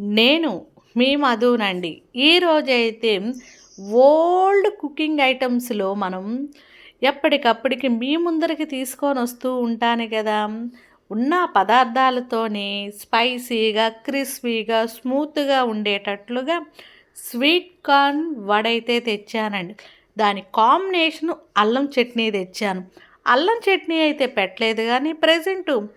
నేను మీ మధునండి ఈరోజైతే old cooking ఐటమ్స్లో మనం ఎప్పటికప్పటికి మీ ముందరికి తీసుకొని వస్తూ ఉంటాను కదా. ఉన్న పదార్థాలతోనే స్పైసీగా క్రిస్పీగా స్మూత్గా ఉండేటట్లుగా స్వీట్ కార్న్ వడైతే తెచ్చానండి. దాని కాంబినేషను అల్లం చట్నీ తెచ్చాను. అల్లం చట్నీ అయితే పెట్టలేదు కానీ ప్రజెంటు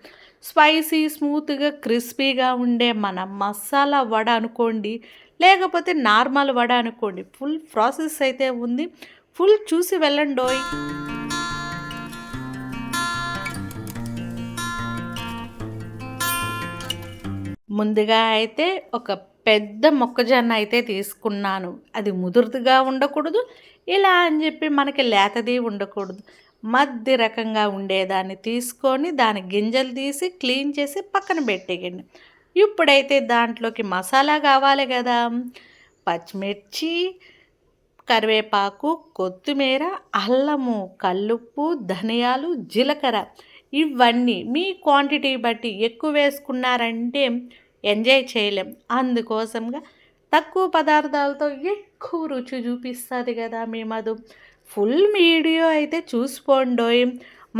స్పైసీ స్మూత్గా క్రిస్పీగా ఉండే మన మసాలా వడ అనుకోండి లేకపోతే నార్మల్ వడ అనుకోండి ఫుల్ ప్రాసెస్ అయితే ఉంది. ఫుల్ చూసి వెళ్ళండోయ్ ముందుగా అయితే ఒక పెద్ద మొక్కజొన్న అయితే తీసుకున్నాను. అది ముదురుగా ఉండకూడదు. ఇలా అని చెప్పి మనకి లేతది ఉండకూడదు. మధ్య రకంగా ఉండేదాన్ని తీసుకొని దాని గింజలు తీసి క్లీన్ చేసి పక్కన పెట్టేయండి. ఇప్పుడైతే దాంట్లోకి మసాలా కావాలి కదా. పచ్చిమిర్చి కరివేపాకు కొత్తిమీర అల్లము కల్లుప్పు ధనియాలు జీలకర్ర ఇవన్నీ మీ క్వాంటిటీ బట్టి ఎక్కువ వేసుకున్నారంటే ఎంజాయ్ చేయలేం. అందుకోసంగా తక్కువ పదార్థాలతో ఎక్కువ రుచి చూపిస్తుంది కదా మీ మధు. ఫుల్ వీడియో అయితే చూసుకోండి.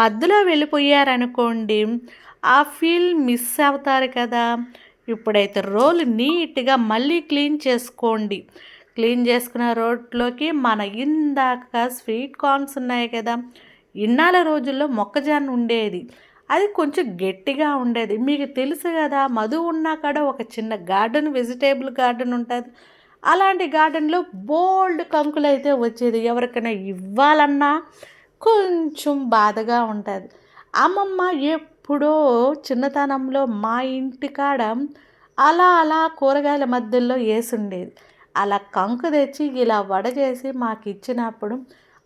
మధ్యలో వెళ్ళిపోయారనుకోండి ఆ ఫీల్ మిస్ అవుతారు కదా. ఇప్పుడైతే రోల్ నీట్గా మళ్ళీ క్లీన్ చేసుకోండి. క్లీన్ చేసుకున్న రోడ్లోకి మన ఇందాక స్వీట్ కార్న్స్ ఉన్నాయి కదా ఇన్నాళ్ళ రోజుల్లో మొక్కజొన్న ఉండేది. అది కొంచెం గట్టిగా ఉండేది. మీకు తెలుసు కదా మధు ఉన్నా కూడా ఒక చిన్న గార్డెన్ వెజిటేబుల్ గార్డెన్ ఉంటుంది. అలాంటి గార్డెన్లో బోల్డ్ కంకులు అయితే వచ్చేది. ఎవరికైనా ఇవ్వాలన్నా కొంచెం బాధగా ఉంటుంది. అమ్మమ్మ ఎప్పుడో చిన్నతనంలో మా ఇంటికాడ అలా అలా కూరగాయల మధ్యలో వేసుండేది. అలా కంకు తెచ్చి ఇలా వడ చేసి మాకు ఇచ్చినప్పుడు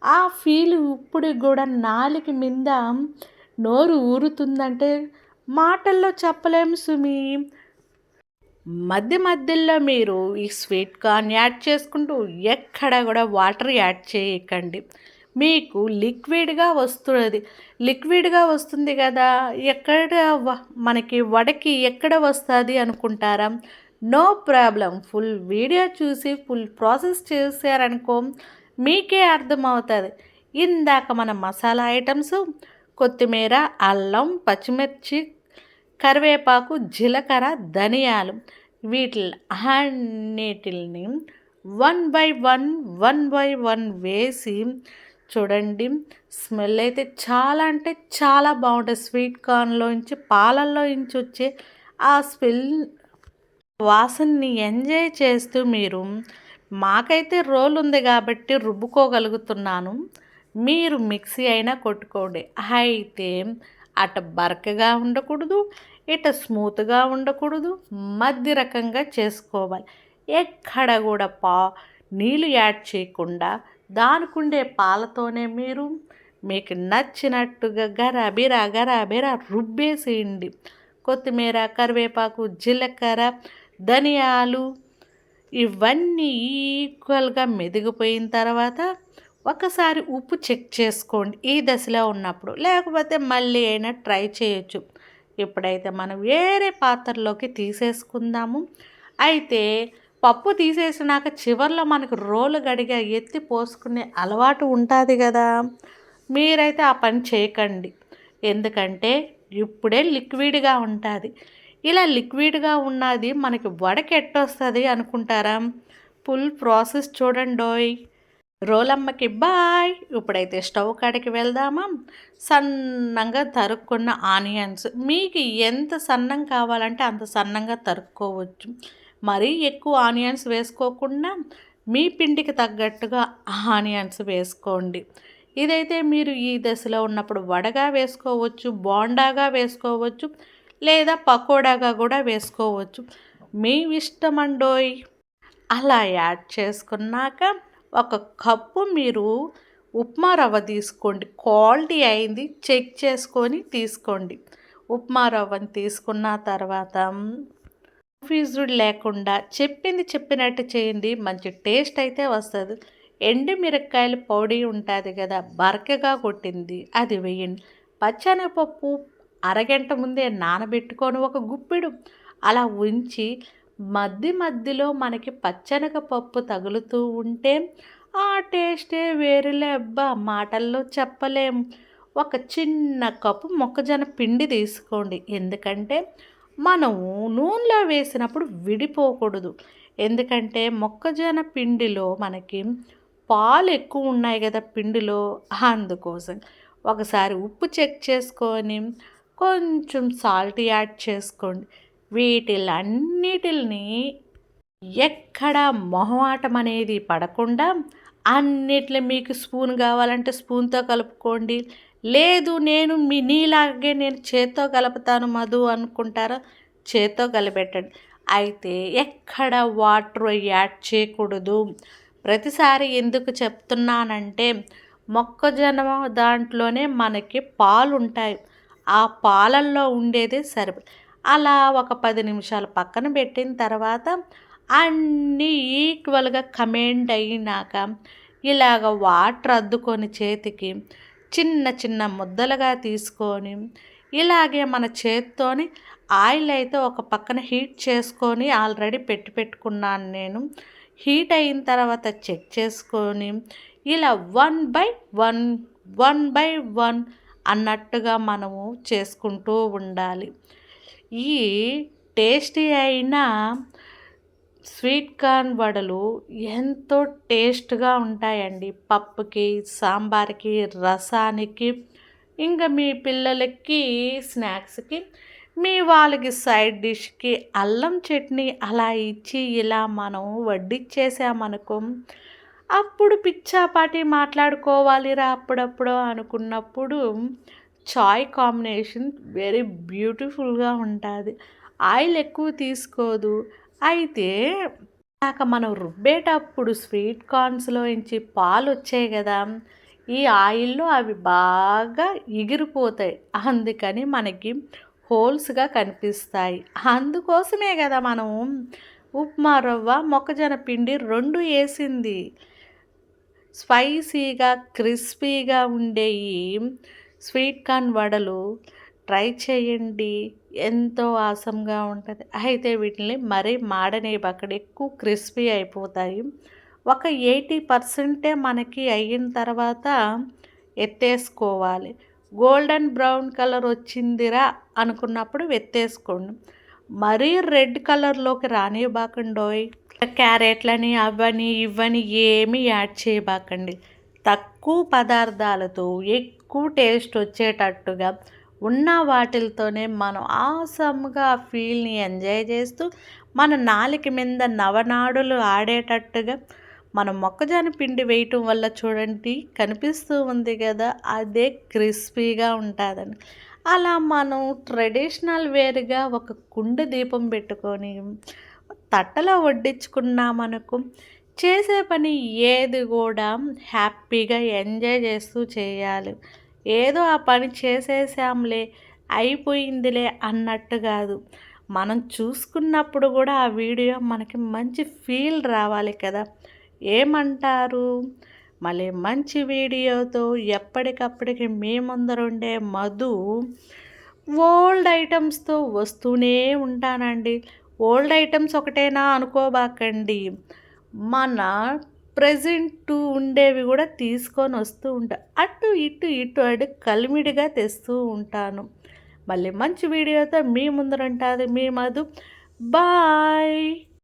ఆ ఫీల్ ఇప్పుడు కూడా నాలుగు మీద నోరు ఊరుతుందంటే మాటల్లో చెప్పలేము సుమి. మధ్య మధ్యలో మీరు ఈ స్వీట్ కార్న్ యాడ్ చేసుకుంటూ ఎక్కడ కూడా వాటర్ యాడ్ చేయకండి. మీకు లిక్విడ్గా వస్తున్నది. లిక్విడ్గా వస్తుంది కదా ఎక్కడ మనకి వడకి ఎక్కడ వస్తుంది అనుకుంటారా? No problem. ఫుల్ వీడియో చూసి ఫుల్ ప్రాసెస్ చేశారనుకో మీకే అర్థమవుతుంది. ఇందాక మన మసాలా ఐటమ్స్ కొత్తిమీర అల్లం పచ్చిమిర్చి కరివేపాకు జీలకర్ర ధనియాలు వీటి అన్నిటిని one by one one by one వేసి చూడండి. స్మెల్ అయితే చాలా అంటే చాలా బాగుంటుంది. స్వీట్ కార్న్లోంచి పాలల్లో నుంచి వచ్చే ఆ స్మెల్ వాసనని ఎంజాయ్ చేస్తూ మీరు మాకైతే రోల్ ఉంది కాబట్టి రుబ్బుకోగలుగుతున్నాను. మీరు మిక్సీ అయినా కొట్టుకోండి. అయితే అట బరకగా ఉండకూడదు ఇట స్మూత్గా ఉండకూడదు. మధ్య రకంగా చేసుకోవాలి. ఎక్కడ కూడా పా నీళ్ళు యాడ్ చేయకుండా దానికుండే పాలతోనే మీరు మీకు నచ్చినట్టుగా గరాబిరా గరాబిరా రుబ్బేసేయండి. కొత్తిమీర కరివేపాకు జీలకర్ర ధనియాలు ఇవన్నీ ఈక్వల్గా మెదిగిపోయిన తర్వాత ఒకసారి ఉప్పు చెక్ చేసుకోండి ఈ దశలో ఉన్నప్పుడు. లేకపోతే మళ్ళీ అయినా ట్రై చేయొచ్చు. ఇప్పుడైతే మనం వేరే పాత్రలోకి తీసేసుకుందాము అయితే పప్పు తీసేసినాక చివరిలో మనకు రోలు గడిగా ఎత్తి పోసుకునే అలవాటు ఉంటుంది కదా. మీరైతే ఆ పని చేయకండి. ఎందుకంటే ఇప్పుడే లిక్విడ్గా ఉంటుంది. ఇలా లిక్విడ్గా ఉన్నది మనకి వడకెట్టొస్తుంది అనుకుంటారా? ఫుల్ ప్రాసెస్ చూడండోయ్. రోలమ్మకి బాయ్. ఇప్పుడైతే స్టవ్ కాడికి వెళ్దామా? సన్నంగా తరుక్కున్న ఆనియన్స్. మీకు ఎంత సన్నం కావాలంటే అంత సన్నంగా తరుక్కోవచ్చు. మరీ ఎక్కువ ఆనియన్స్ వేసుకోకుండా మీ పిండికి తగ్గట్టుగా ఆనియన్స్ వేసుకోండి. ఇదైతే మీరు ఈ దశలో ఉన్నప్పుడు వడగా వేసుకోవచ్చు బోండాగా వేసుకోవచ్చు లేదా పకోడాగా కూడా వేసుకోవచ్చు. మీ ఇష్టమండోయ్. అలా యాడ్ చేసుకున్నాక ఒక కప్పు మీరు ఉప్మా రవ్వ తీసుకోండి. క్వాలిటీ అయింది చెక్ చేసుకొని తీసుకోండి. ఉప్మా రవ్వని తీసుకున్న తర్వాత కన్ఫ్యూజ్డ్ లేకుండా చెప్పింది చెప్పినట్టు చేయండి. మంచి టేస్ట్ అయితే వస్తుంది. ఎండు మిరపకాయలు పౌడీ ఉంటుంది కదా బరకగా కొట్టింది. అది వేయండి. పచ్చనపప్పు అరగంట ముందే నానబెట్టుకొని ఒక గుప్పిడు అలా ఉంచి మధ్య మధ్యలో మనకి పచ్చనగ పప్పు తగులుతూ ఉంటే ఆ టేస్టే వేరులే అబ్బా మాటల్లో చెప్పలేం. ఒక చిన్న కప్పు మొక్కజొన్న పిండి తీసుకోండి. ఎందుకంటే మనము నూనెలో వేసినప్పుడు విడిపోకూడదు. ఎందుకంటే మొక్కజొన్న పిండిలో మనకి పాలు ఎక్కువ ఉన్నాయి కదా పిండిలో అందుకోసం ఒకసారి ఉప్పు చెక్ చేసుకొని కొంచెం సాల్ట్ యాడ్ చేసుకోండి. వీటిలన్నిటిని ఎక్కడ మొహమాటం అనేది పడకుండా అన్నిట్లో మీకు స్పూన్ కావాలంటే స్పూన్తో కలుపుకోండి. లేదు నేను మీ నీలాగే నేను చేత్తో కలుపుతాను మధు అనుకుంటారా చేత్తో కలిపెట్టండి. అయితే ఎక్కడ వాటర్ యాడ్ చేయకూడదు. ప్రతిసారి ఎందుకు చెప్తున్నానంటే మొక్కజొన్న దాంట్లోనే మనకి పాలు ఉంటాయి ఆ పాలల్లో ఉండేది సరిప అలా ఒక పది నిమిషాలు పక్కన పెట్టిన తర్వాత అన్నీ ఈక్వల్గా కమెంట్ అయినాక ఇలాగ వాటర్ అద్దుకొని చేతికి చిన్న చిన్న ముద్దలుగా తీసుకొని ఇలాగే మన చేత్తోని ఆయిల్ అయితే ఒక పక్కన హీట్ చేసుకొని ఆల్రెడీ పెట్టి పెట్టుకున్నాను నేను. హీట్ అయిన తర్వాత చెక్ చేసుకొని ఇలా one by one one by one అన్నట్టుగా మనము చేసుకుంటూ ఉండాలి. ఈ టేస్టీ అయిన స్వీట్ కార్న్ వడలు ఎంతో టేస్ట్గా ఉంటాయండి. పప్పుకి సాంబార్కి రసానికి ఇంకా మీ పిల్లలకి స్నాక్స్కి మీ వాళ్ళకి సైడ్ డిష్కి అల్లం చట్నీ అలా ఇచ్చి ఇలా మనం వడ్డిచ్చేసామనుకో అప్పుడు పిచ్చాపాటి మాట్లాడుకోవాలిరా అప్పుడప్పుడు అనుకున్నప్పుడు చాయ్ కాంబినేషన్ వెరీ బ్యూటిఫుల్గా ఉంటుంది. ఆయిల్ ఎక్కువ తీసుకోదు. అయితే కాక మనం రుబ్బేటప్పుడు స్వీట్ కార్న్స్లో నుంచి పాలు వచ్చాయి కదా ఈ ఆయిల్లో అవి బాగా ఎగిరిపోతాయి. అందుకని మనకి హోల్స్గా కనిపిస్తాయి. అందుకోసమే కదా మనం ఉప్మా రవ్వ మొక్కజొన్న పిండి రెండు వేసింది. స్పైసీగా క్రిస్పీగా ఉండే ఈ స్వీట్ కార్న్ వడలు ట్రై చేయండి. ఎంతో ఆసంగా ఉంటుంది. అయితే వీటిని మరీ మాడనేవి ఎక్కువ క్రిస్పీ అయిపోతాయి. ఒక ఎయిటీ పర్సెంటే మనకి అయిన తర్వాత ఎత్తేసుకోవాలి. గోల్డెన్ బ్రౌన్ కలర్ వచ్చిందిరా అనుకున్నప్పుడు ఎత్తేసుకోండి. మరీ రెడ్ కలర్లోకి రానివ్వకండోయ్. క్యారెట్లని అవని ఇవని ఏమి యాడ్ చేయబాకండి. తక్కువ పదార్థాలతో ఎక్కువ టేస్ట్ వచ్చేటట్టుగా ఉన్న వాటిల్తోనే మనం ఆసమ్గా ఆ ఫీల్ని ఎంజాయ్ చేస్తూ మన నాలిక మీద నవనాడులు ఆడేటట్టుగా మనం మొక్కజొన్న పిండి వేయటం వల్ల చూడండి కనిపిస్తూ ఉంది కదా అదే క్రిస్పీగా ఉంటుందని అలా మనం ట్రెడిషనల్ వేరుగా ఒక కుండ దీపం పెట్టుకొని తట్టలో వడ్డించుకున్నామనుకో చేసే పని ఏది కూడా హ్యాపీగా ఎంజాయ్ చేస్తూ చేయాలి. ఏదో ఆ పని చేసేసాంలే అయిపోయిందిలే అన్నట్టు కాదు. మనం చూసుకున్నప్పుడు కూడా ఆ వీడియో మనకి మంచి ఫీల్ రావాలి కదా. ఏమంటారు? మళ్ళీ మంచి వీడియోతో ఎప్పటికప్పటికి మీ ముందరుండే మధు ఓల్డ్ ఐటమ్స్తో వస్తూనే ఉంటానండి. ఓల్డ్ ఐటమ్స్ ఒకటేనా అనుకోబాకండి. మన ప్రజెంట్ ఉండేవి కూడా తీసుకొని వస్తూ ఉంటా. అటు ఇటు ఇటు అటు కలిమిడిగా తెస్తూ ఉంటాను. మళ్ళీ మంచి వీడియోతో మీ ముందరంటుంది మీ మధు. బాయ్!